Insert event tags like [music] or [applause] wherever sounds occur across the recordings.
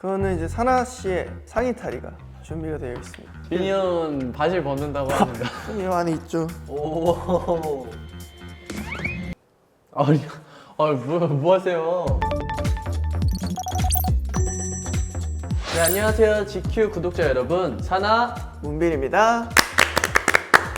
그거는 이제 사나 씨의 상의 탈의가 준비가 되어 있습니다. 형 바지를 벗는다고 합니다. [laughs] 이 안에 있죠. 오. 아니, 아, 뭐, 뭐 하세요? 네, 안녕하세요. GQ 구독자 여러분. 사나 문빈입니다.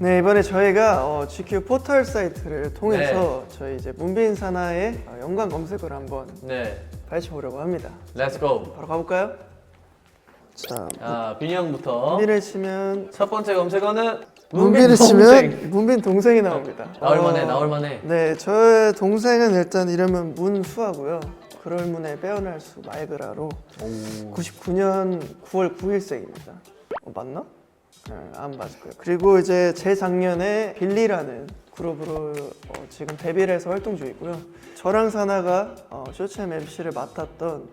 네 이번에 저희가 어, GQ 포털 사이트를 통해서 저희 이제 문빈 사나의 어, 연관 검색어를 한번 네, 밝혀보려고 합니다. 렛츠 고. 바로 가볼까요? 자, 자, 빈이 형부터. 문빈을 치면 첫 번째 검색어는 문빈을 동생. 치면 문빈 동생이 나옵니다. 나올만해, 어, 나올만해. 네, 저의 동생은 일단 이름은 문수하고요. 그럴 문에 빼어날 수 말그라로 오. 99년 9월 9일생입니다. 어, 맞나? 네, 안 맞을 거예요. 그리고 이제 재작년에 빌리라는 그룹으로 어, 지금 데뷔를 해서 활동 중이고요. 저랑 사나가 어, 쇼챔 MC를 맡았던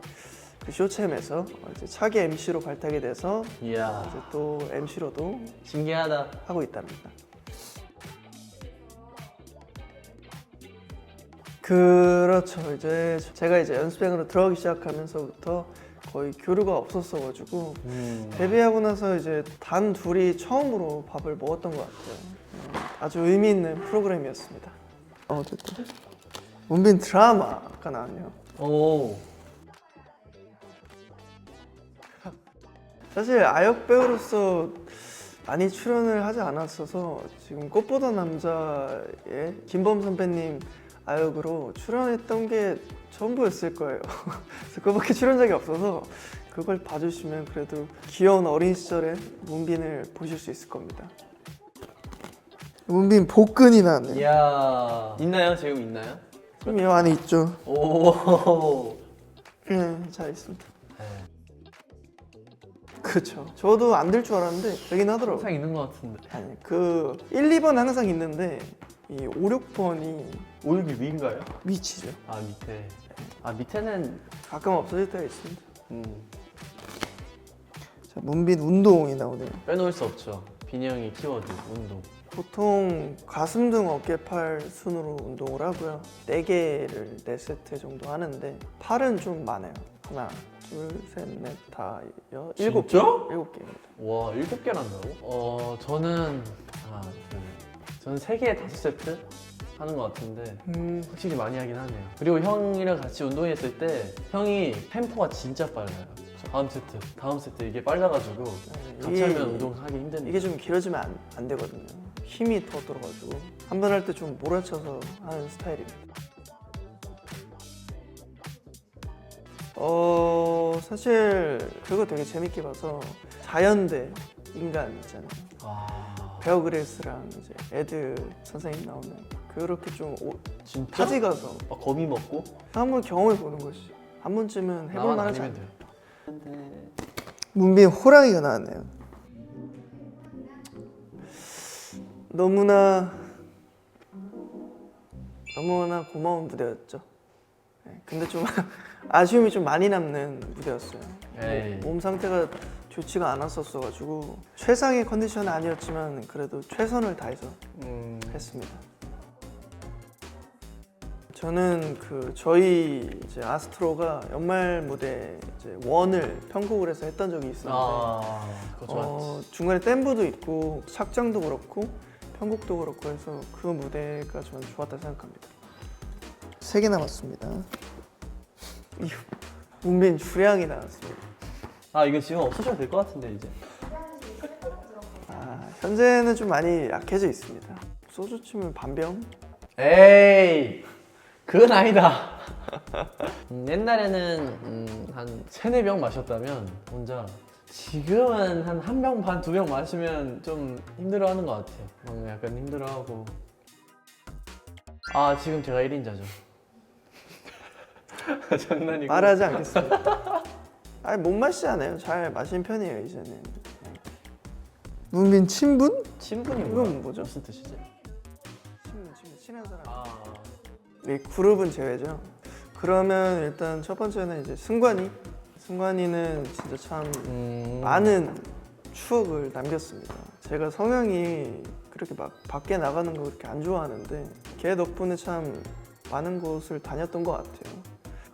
그 쇼챔에서 어, 이제 차기 MC로 발탁이 돼서 이야, 이제 또 MC로도 신기하다. 하고 있답니다. 그렇죠. 이제 제가 이제 연습생으로 들어가기 시작하면서부터 거의 교류가 없었어가지고 음. 데뷔하고 나서 이제 단 둘이 처음으로 밥을 먹었던 것 같아요. 어, 아주 의미 있는 프로그램이었습니다. 어, 됐다. 문빈 드라마가 나왔네요. 오. [laughs] 사실 아역 배우로서 많이 출연을 하지 않았어서 지금 꽃보다 남자의 김범 선배님 아역으로 출연했던 게 전부였을 거예요. [laughs] 그래서 그밖에 출연작이 없어서 그걸 봐주시면 그래도 귀여운 어린 시절의 문빈을 보실 수 있을 겁니다. 문빈 복근이 나왔네요. 이야. 있나요? 지금 있나요? 지금 이 안에 있죠. 오. 네, 잘 있습니다. 네. 그렇죠. 저도 안 될 줄 알았는데 되긴 하더라고요. 항상 있는 것 같은데. 아니 그 1, 2번 항상 있는데 이 5, 6번이 오육이 위인가요? 위치죠. 아 밑에. 아 밑에는 가끔 없어질 때가 있습니다. 음, 자, 문빈 운동이 나오네요. 빼놓을 수 없죠. 빈이 형의 키워드 운동. 보통 가슴 등 어깨 팔 순으로 운동을 하고요. 4개를 4세트 정도 하는데 팔은 좀 많아요. 하나, 둘, 셋, 넷, 다, 여, 일곱 개. 진짜? 일곱 개입니다. 와 일곱 개를 한다고? 어 저는 하나 둘. 저는 세 개에 다섯 세트 하는 것 같은데 음, 확실히 많이 하긴 하네요. 그리고 형이랑 같이 운동했을 때 형이 템포가 진짜 빨라요. 다음 세트, 다음 세트 이게 빨라가지고 같이 이게- 하면 운동 하기 힘든데. 이게 좀 길어지면 안, 안 되거든요. 힘이 더 들어가지고 한 번 할 때 좀 몰아쳐서 하는 스타일입니다. 어 사실 그거 되게 재밌게 봐서 자연대 인간 있잖아요. 아 베어 그레스랑 이제 에드 선생님 나오는 그렇게 좀 오, 진짜? 타지 가서 아, 거미 먹고? 한 번 경험해 보는 것이 한 번쯤은 해볼 나만 만하지 아니면 않나. 돼요. 문빈 호랑이가 나왔네요. 너무나 너무나 고마운 무대였죠. 네, 근데 좀 [laughs] 아쉬움이 좀 많이 남는 무대였어요. 에이. 몸 상태가 좋지가 않았었어가지고 최상의 컨디션은 아니었지만 그래도 최선을 다해서 음, 했습니다. 저는 그 저희 이제 아스트로가 연말 무대 이제 원을 편곡을 해서 했던 적이 있었는데 아 그거. 어, 중간에 댐브도 있고 착장도 그렇고 편곡도 그렇고 해서 그 무대가 저는 좋았다 생각합니다. 세 개 남았습니다. 문빈 주량이 나왔습니다. 아 이거 지금 없으셔도 될 것 같은데 이제. 아, 현재는 좀 많이 약해져 있습니다. 소주 치면 반병? 에이 그건 아니다 [laughs] 음, 옛날에는 음, 한 세네 병 마셨다면 혼자 지금은 한 한 병 반 두 병 마시면 좀 힘들어하는 것 같아요 음, 약간 힘들어하고 아 지금 제가 1인자죠 [laughs] 장난이고 말하지 않겠습니다. 아니 못 마시지 않아요. 잘 마시는 편이에요 이제는. 문빈 친분? 친분이 이건? 뭐죠? 무슨 뜻이지? 친분, 친분, 친한 사람. 아 네, 그룹은 제외죠. 그러면 일단 첫 번째는 이제 승관이. 승관이는 진짜 참 음... 많은 추억을 남겼습니다. 제가 성향이 그렇게 막 밖에 나가는 거 그렇게 안 좋아하는데 걔 덕분에 참 많은 곳을 다녔던 것 같아요.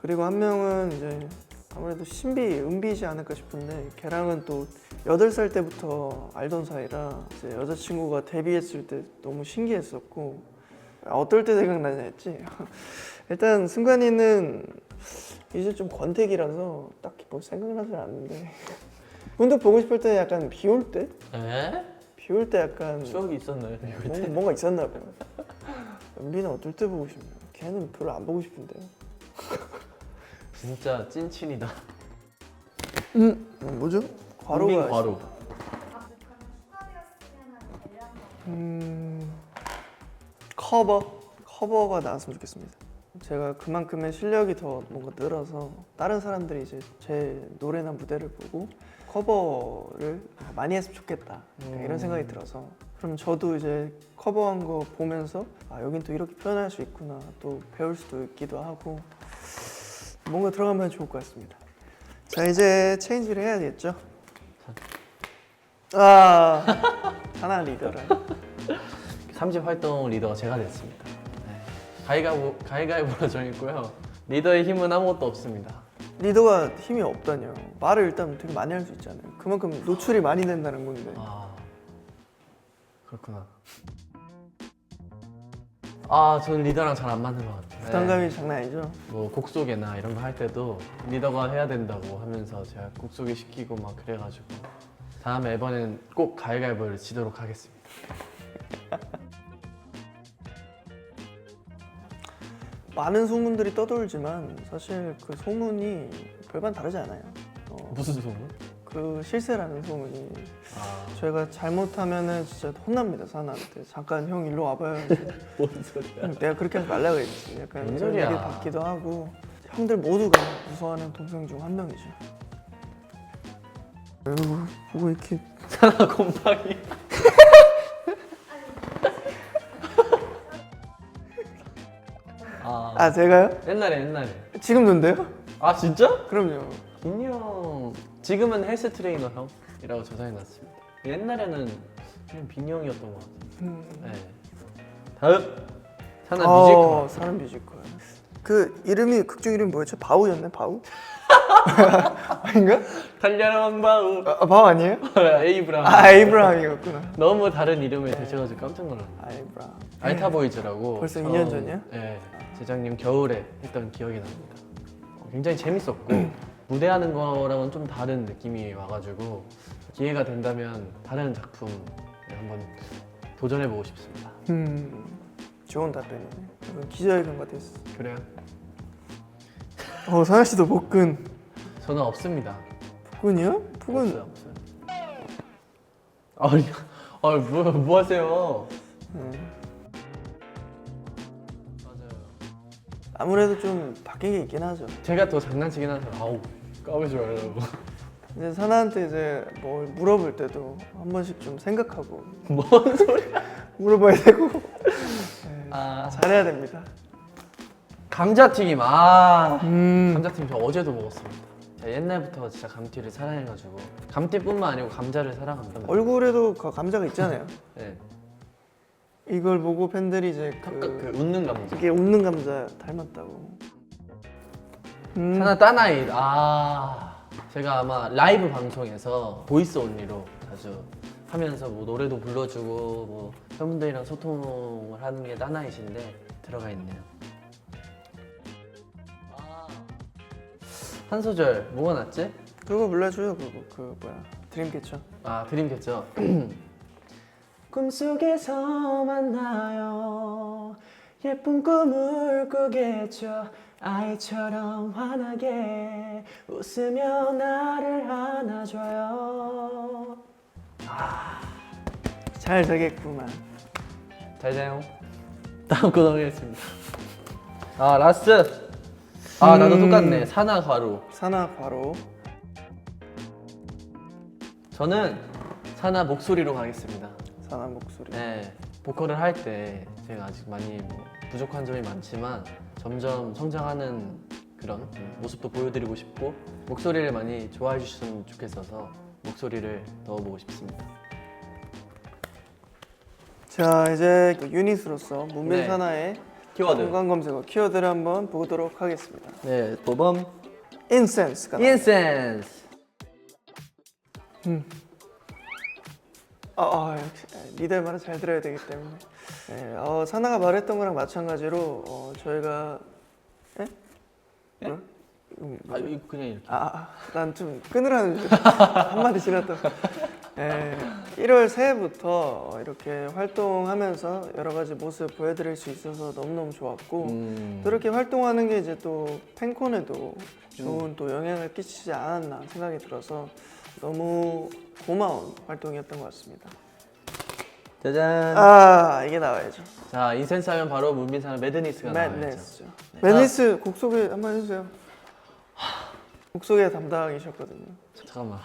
그리고 한 명은 이제 아무래도 신비, 은비이지 않을까 싶은데 걔랑은 또 8살 때부터 알던 사이라 이제 여자친구가 데뷔했을 때 너무 신기했었고 어떨 때 생각나냐 했지 [laughs] 일단 승관이는 이제 좀 권태기라서 딱히 뭐 생각나지 않는데 문득 보고 싶을 때 약간 비 올 때? 에? 비 올 때 약간 추억이 있었나요? 뭔가, 뭔가 있었나 봐요 은비는 어떨 때 보고 싶냐 걔는 별로 안 보고 싶은데 진짜 찐친이다. 음, 뭐죠? 과로가 은빈 과로. 음, 커버 커버가 나왔으면 좋겠습니다. 제가 그만큼의 실력이 더 뭔가 늘어서 다른 사람들이 이제 제 노래나 무대를 보고 커버를 많이 했으면 좋겠다 약간 이런 음. 생각이 들어서 그럼 저도 이제 커버한 거 보면서 아 여긴 또 이렇게 표현할 수 있구나 또 배울 수도 있기도 하고 뭔가 들어가면 좋을 것 같습니다. 자 이제 체인지를 해야겠죠. 아 [laughs] 하나 리더라. 30 활동 리더가 제가 됐습니다. 네. 가위가위보, 가위가위보로 정했고요. 리더의 힘은 아무것도 없습니다. 리더가 힘이 없다뇨. 말을 일단 되게 많이 할 수 있잖아요. 그만큼 노출이 많이 된다는 건데. 아 그렇구나. 아 저는 리더랑 잘 안 맞는 것 같아요. 부담감이 장난 아니죠. 뭐 곡 소개나 이런 거 할 때도 리더가 해야 된다고 하면서 제가 곡 소개 시키고 막 그래가지고 다음 앨범엔 꼭 가위가위보를 지도록 하겠습니다. 많은 소문들이 떠돌지만 사실 그 소문이 별반 다르지 않아요. 어, 무슨 소문? 그 실세라는 소문이 아 저희가 잘못하면은 진짜 혼납니다 사나한테. 잠깐 형 일로 와봐요. [laughs] 뭔 소리야? 내가 그렇게 하지 말라 그랬지. 약간 뭔 그런 소리야. 얘기 받기도 하고 형들 모두가 무서워하는 동생 중 한 명이죠. 아이고 보고 이렇게 사나 곰팡이. [laughs] 아, 아 제가요? 옛날에 옛날에. 지금도인데요? 아 진짜? 그럼요. 빈형 지금은 헬스 트레이너 형이라고 저장해놨습니다. 옛날에는 그냥 빈형이었던 것 같아요. 음. 네. 다음 사나 어, 뮤지컬. 사람 뮤지컬. 그 이름이 극중 이름이 뭐였죠? 바우였네 바우? [laughs] 아닌가? 달려라 왕바우. 아, 바우 아니에요? [laughs] 에이브람. 아 에이브라함이었구나. 너무 다른 이름에 대셔가지고 깜짝 놀랐네. 아 에이브라함. 알타보이즈라고 벌써 처음, 2년 전이야? 네 재작년 겨울에 했던 기억이 납니다 어, 굉장히 재밌었고 [clears throat] 무대하는 거랑은 좀 다른 느낌이 와가지고 기회가 된다면 다른 작품에 한번 도전해보고 싶습니다 음, 좋은 답변이네. 기자회견 같았어. 그래요? 어 사나 씨도 복근. 저는 없습니다 복근이요? 복근. 없어요 없어요 아니 아니 뭐, 뭐 하세요 음, 맞아요 아무래도 좀 바뀐 게 있긴 하죠. 제가 더 장난치긴 하죠 아우 까불지 말라고 이제 사나한테 이제 뭘 물어볼 때도 한 번씩 좀 생각하고 [laughs] 뭔 소리야 물어봐야 되고 [laughs] 네, 아 잘해야 됩니다. 감자튀김 아 음. 감자튀김 저 어제도 먹었습니다. 제가 옛날부터 진짜 감튀를 사랑해가지고 감튀뿐만 아니고 감자를 사랑합니다. 얼굴에도 그 감자가 있잖아요. [laughs] 네. 이걸 보고 팬들이 이제 그, 그, 그 웃는 감자. 이게 웃는 감자 닮았다고. 음. 하나 따나이. 아 제가 아마 라이브 방송에서 보이스 온리로 자주 하면서 뭐 노래도 불러주고 뭐 팬분들이랑 소통을 하는 게 따나이신데 들어가 있네요. 한 소절 뭐가 났지? 그거 불러줘요. 그거 그 뭐야 드림캐쳐. 아 드림캐쳐 [clears throat] 꿈속에서 만나요 예쁜 꿈을 꾸겠죠 아이처럼 환하게 웃으며 나를 안아줘요 잘 되겠구만. 잘 자요 다음 거 넘어가겠습니다 아 라스트 아 나도 음. 똑같네 사나 가루 사나 바로 저는 사나 목소리로 가겠습니다 사나 목소리. 네, 보컬을 할 때 제가 아직 많이 뭐 부족한 점이 많지만 점점 성장하는 그런 모습도 보여드리고 싶고 목소리를 많이 좋아해 주셨으면 좋겠어서 목소리를 넣어보고 싶습니다. 자 이제 그 유닛으로서 문빈 네. 사나의 키워드. 공간 검색어 키워드를 한번 보도록 하겠습니다. 네, 도범 인센스가 나. 인센스. 아, 아, 역시 리더의 말은 잘 들어야 되기 때문에. 네, 어, 사나가 말했던 거랑 마찬가지로 어, 저희가 예? 뭐야? 음, 아 이거 그냥 이렇게. 아, 난 좀 끊으라는 줄 [laughs] 한마디 지났다. 예, 1월 새해부터 이렇게 활동하면서 여러 가지 모습 보여드릴 수 있어서 너무너무 좋았고 음. 또 이렇게 활동하는 게 이제 또 팬콘에도 좋은 또 영향을 끼치지 않았나 생각이 들어서 너무 고마운 활동이었던 것 같습니다. 짜잔. 아 이게 나와야죠. 자 인센스 하면 바로 문빈사는 매드니스가 나와야죠. 매드니스죠. 매드니스 곡 소개 한번 해주세요. 곡 소개 담당이셨거든요. 잠깐만.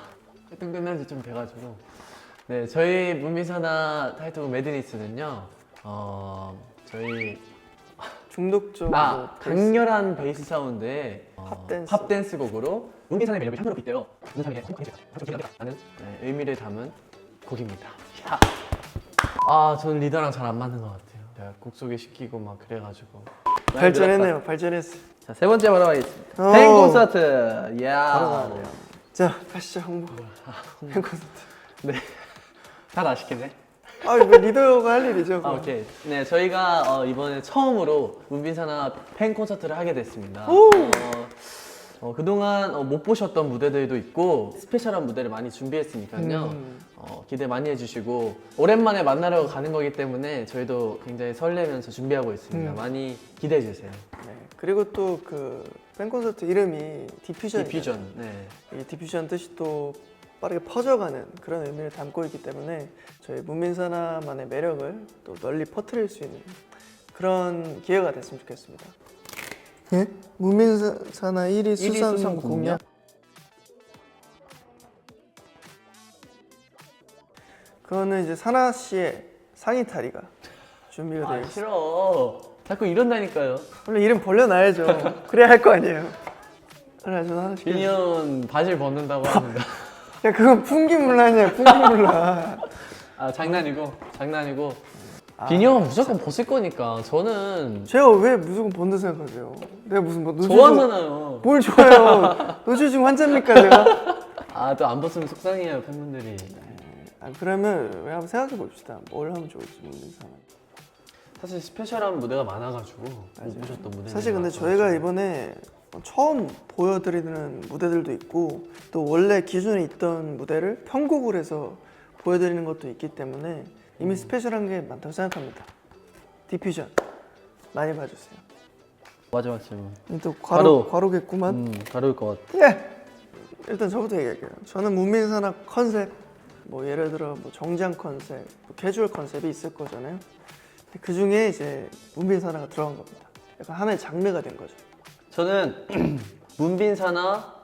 하여튼 끝난 지 좀 돼가지고. 네, 저희 문미사나 타이틀곡 매드니스는요. 어, 저희 중독적 아뭐 강렬한 베이스 사운드의 어, 팝댄스. 곡으로 문미사의 매력이 향으로 빗대어 라는 네, 의미를 담은 곡입니다. 야. 아, 저는 리더랑 잘 안 맞는 것 같아요. 제가 곡 소개시키고 막 그래가지고. 발전했네요. 발전했어. 자, 세 번째 바로 가겠습니다. 오. 팬 콘서트. 야. 바로 나왔네요. 자 가시죠 홍보. 팬 콘서트. 네. [laughs] 잘 아시겠네. 아 이거 리더가 할 일이죠. 아, 그거. 오케이. 네, 저희가 어, 이번에 처음으로 문빈사나 팬 콘서트를 하게 됐습니다. 오! 어, 어, 그동안 어, 못 보셨던 무대들도 있고 스페셜한 무대를 많이 준비했으니까요. 음. 어, 기대 많이 해주시고 오랜만에 만나러 가는 거기 때문에 저희도 굉장히 설레면서 준비하고 있습니다. 음. 많이 기대해 주세요. 네. 그리고 또 그 팬 콘서트 이름이 디퓨전. 디퓨전. 네. 이 디퓨전 뜻이 또 빠르게 퍼져가는 그런 의미를 담고 있기 때문에 저희 문민사나만의 매력을 또 널리 퍼뜨릴 수 있는 그런 기회가 됐으면 좋겠습니다. 예? 문민사나 1위 일위 수상, 수상 공약? 그거는 이제 사나 씨의 상의 탈의가 준비가 되어 아, 있어요. 싫어. 자꾸 이런다니까요. 원래 이름 벌려놔야죠. 그래야 할 거 아니에요. 그래, 저 하나 시켜. 비니언 바지를 벗는다고 합니다. [laughs] 야, 그건 풍기문란이야, 풍기문란. 아 장난이고 장난이고 아, 비니 형은 무조건 벗을 거니까 저는 제가 왜 무조건 본다 생각하세요? 내가 무슨 뭐 노출증 좋아하잖아요. 뭘 좋아요? 노출증 환자입니까 제가? 아 또 안 벗으면 속상해요 팬분들이. 아, 그러면 왜 한번 생각해 봅시다. 뭘 하면 좋을지 모르는 사람. 사실 스페셜한 무대가 많아가지고 못 보셨던 무대. 사실 근데 저희가 이번에 처음 보여드리는 무대들도 있고 또 원래 기존에 있던 무대를 편곡을 해서 보여드리는 것도 있기 때문에 이미 스페셜한 게 많다고 생각합니다. 디퓨전 많이 봐주세요. 맞아 맞아. 또 과로 바로. 과로 겠구만. 음 가려울 것 같아. 예. 일단 저부터 얘기할게요. 저는 문민산업 컨셉, 뭐 예를 들어 뭐 정장 컨셉, 뭐 캐주얼 컨셉이 있을 거잖아요. 그 중에 이제 문민산업가 들어간 겁니다. 약간 하나의 장르가 된 거죠. 저는 [clears throat] 문빈사나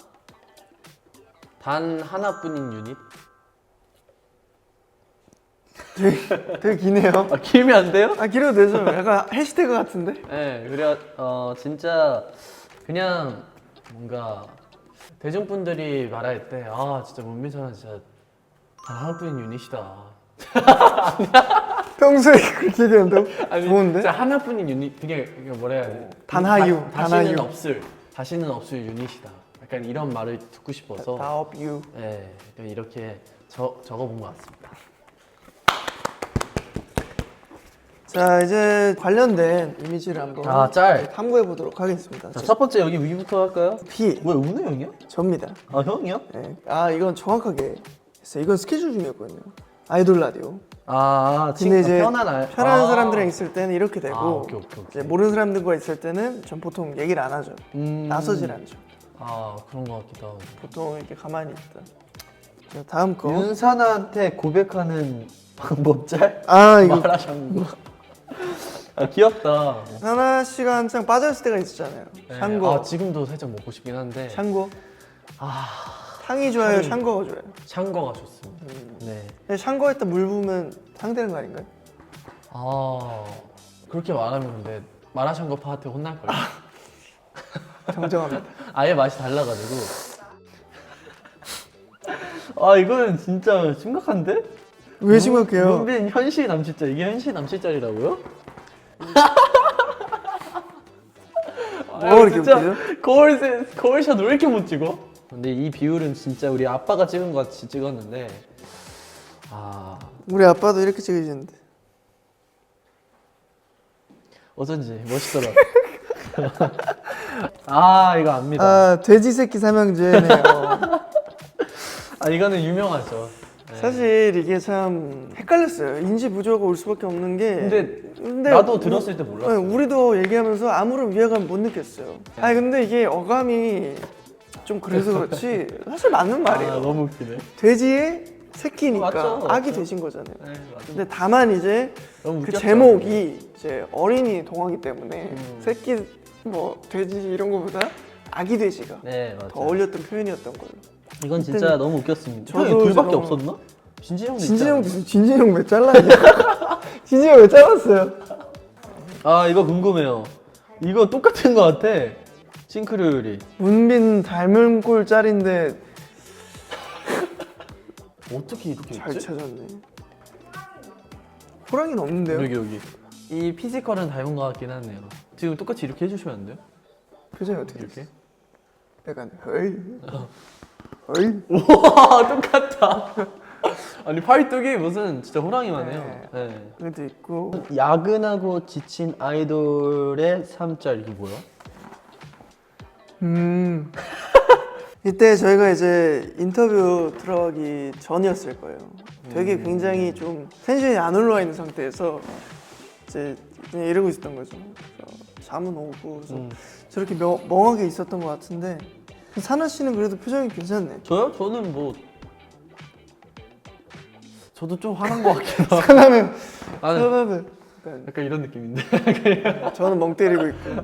단 하나뿐인 유닛. 되게, 되게 기네요. 아 길면 안 돼요? 아 길어도 되죠. 약간 해시태그 같은데. 네, 그래 어 진짜 그냥 뭔가 대중분들이 말할 때 아 진짜 문민사는 진짜 단 하나뿐인 유닛이다. [laughs] 평소에 그렇게 얘기한다고? 좋은데? 진짜 하나뿐인 유닛 그게 뭐라 해야 돼? 단하유, 다, 다시는 단하유. 없을 다시는 없을 유닛이다. 약간 이런 말을 듣고 싶어서 다업 유. 네, 그냥 이렇게 적 적어본 것 같습니다. 자 이제 관련된 이미지를 한번 아, 짤. 탐구해 보도록 하겠습니다. 자, 첫 번째 여기 위부터 할까요? 피 뭐야, 은우 형이야? 접니다. 아, 형이요? 네. 아 이건 정확하게 했어요. 이건 스케줄 중이었거든요. 아이돌 라디오. 아, 근데 이제 편한 알. 편한 아. 사람들이랑 있을 때는 이렇게 되고 아, 오케이, 오케이, 오케이. 이제 모르는 사람들과 있을 때는 전 보통 얘기를 안 하죠. 음. 나서질 않죠. 아, 그런 것 같기도 하고. 보통 이렇게 가만히 있다. 자 다음 거. 윤사나한테 고백하는 방법 짤? 아 이거 말하셨는 거. 아, 귀엽다. 하나 씨가 한창 빠져있을 때가 있었잖아요. 네. 샹궈. 아, 지금도 살짝 먹고 싶긴 한데. 샹궈. 아, 탕이 좋아요. 탕이. 샹궈가 좋아요. 샹거가 좋습니다. 음. 네. 근데 샹궈에다 물 부으면 상되는 거 아닌가요? 아, 그렇게 말하면 근데 마라샹궈 파한테 혼날걸요. 정정합니다. [laughs] 아예 맛이 달라가지고. [laughs] 아, 이거는 진짜 심각한데? 왜 심각해요? 문빈 현실 남친짤 이게 현실 남친짤이라고요? 뭐가 그렇게 진짜 웃기죠? 거울 세- 거울샷 왜 이렇게 못 찍어? 근데 이 비율은 진짜 우리 아빠가 찍은 것 같이 찍었는데 아 우리 아빠도 이렇게 찍으시는데 어쩐지 멋있더라. [laughs] 아 이거 압니다. 아 돼지 새끼 삼형제네요 [laughs] 아 이거는 유명하죠. 네. 사실 이게 참 헷갈렸어요 인지 부조화가 올 수밖에 없는 게 근데 근데 나도 우- 들었을 때 몰랐어. 네, 우리도 얘기하면서 아무런 위화감 못 느꼈어요 아니 근데 이게 어감이 좀 그래서 그렇지 사실 맞는 말이에요 아 너무 웃기네. 돼지의 새끼니까 맞죠, 아기 맞죠. 되신 거잖아요 네, 맞아. 근데 다만 이제 너무 그 웃겼죠. 제목이 이제 어린이 동화기 때문에 음. 새끼 뭐 돼지 이런 거보다 아기 돼지가 네 맞아. 더 어울렸던 표현이었던 걸로. 이건 진짜 너무 웃겼습니다. 저도 형이 둘밖에 너무- 없었나? 진진 형도 진진형 있잖아. 진진형 왜 잘랐냐? [laughs] 진진형 왜 잘랐어요? 아 이거 궁금해요. 이거 똑같은 것 같아. 싱크로율이. 문빈 닮은 꼴 짤인데 어떻게 이렇게 잘 있지? 찾았네. 호랑이는 없는데요? 여기 여기. 이 피지컬은 닮은 것 같긴 하네요. 지금 똑같이 이렇게 해주시면 안 돼요? 표정이 어떻게 이렇게? 약간 어이 어이 [laughs] 우와 똑같다. [laughs] 아니 팔뚝이 무슨 진짜 호랑이만 해요. 네. 그것도 있고 야근하고 지친 아이돌의 3짤 이게 뭐야? 음 [laughs] 이때 저희가 이제 인터뷰 들어가기 전이었을 거예요. 되게 굉장히 좀 텐션이 안 올라와 있는 상태에서 이제 그냥 이러고 있었던 거죠. 그래서 잠은 오고 그래서 음. 저렇게 명, 멍하게 있었던 것 같은데 사나 씨는 그래도 표정이 괜찮네. 저요? 저는 뭐 저도 좀 화난 것 같긴 하고 사나는 약간 약간 이런 느낌인데 저는 멍 때리고 있고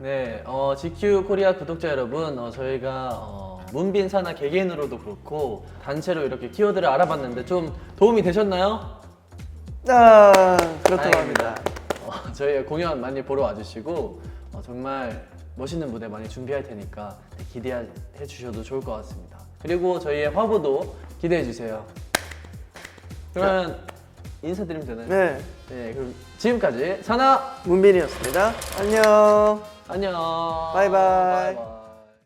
네, 어, GQ 코리아 구독자 여러분, 어, 저희가 어, 문빈 사나 개개인으로도 그렇고 단체로 이렇게 키워드를 알아봤는데 좀 도움이 되셨나요? 아 그렇다고. 합니다. 어, 저희 공연 많이 보러 와주시고 어, 정말 멋있는 무대 많이 준비할 테니까 기대해 주셔도 좋을 것 같습니다. 그리고 저희의 화보도 기대해 주세요. 그러면 인사드리면 되나요? 네 네, 그럼 지금까지 사나 문빈이었습니다. 안녕. 안녕. 바이바이. 바이바이.